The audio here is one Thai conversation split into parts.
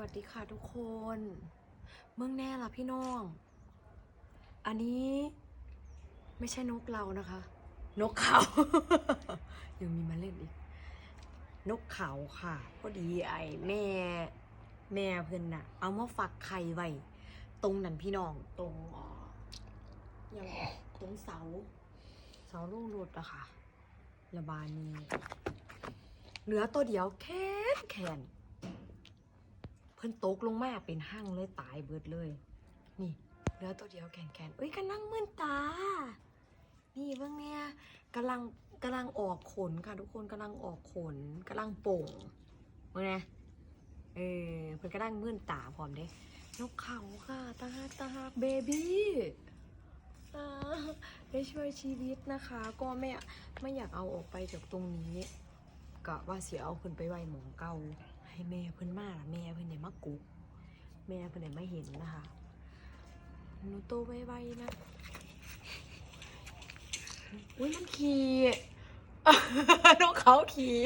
วัสดีค่ะทุกคน เมืองแน่ละพี่น้อง อันนี้ไม่ใช่นกเรานะคะ นกเขา ยังมีมาเล่นอีก นกเขาค่ะ พอดีไอ้แม่ แม่เพื่อนน่ะ เอามาฝักไข่ไว้ ตรงนั้นพี่น้อง ตรงเอ่อยังไงตรงเสา เสาลูกรถอะค่ะระบาดนี้เหลือตัวเดียวแค้นแขน เพิ่นตกลงมาเป็นห้างเลยตายเบิดเลย นี่เหลือตัวเดียวแขนแขนเอ้ยกำลังมื่นตา นี่เบิ่งเนี่ยกำลังกำลังออกขนค่ะทุกคนกำลังออกขนกำลังโป่งเบิ่งเนี่ยเออเพิ่นกำลังมื่นตาพร้อมเด้นกเขาค่ะตาฮักตาฮักเบบี้ได้ช่วยชีวิตนะคะ ก็ไม่ไม่อยากเอาออกไปจากตรงนี้กะว่าเสียเอาเพิ่นไปไว้หมองเก่า ให้แม่เพิ่นมาล่ะแม่เพิ่นได้มากุกแม่เพิ่นได้มาเห็นนะคะหนูโตไวๆนะอุ้ยมันขี่นกเขาขี่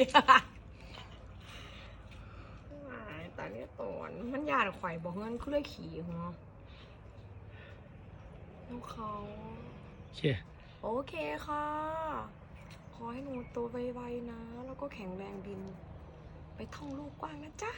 ว้ายตาเนี่ยตอนมันยานข่อยบอกเงินก็เลยขี่หัวนกเขาโอเคโอเคค่ะ ขอให้หนูโตไวๆนะ แล้วก็แข็งแรงบิน ไปท่องลูกกว้างนะจ๊ะ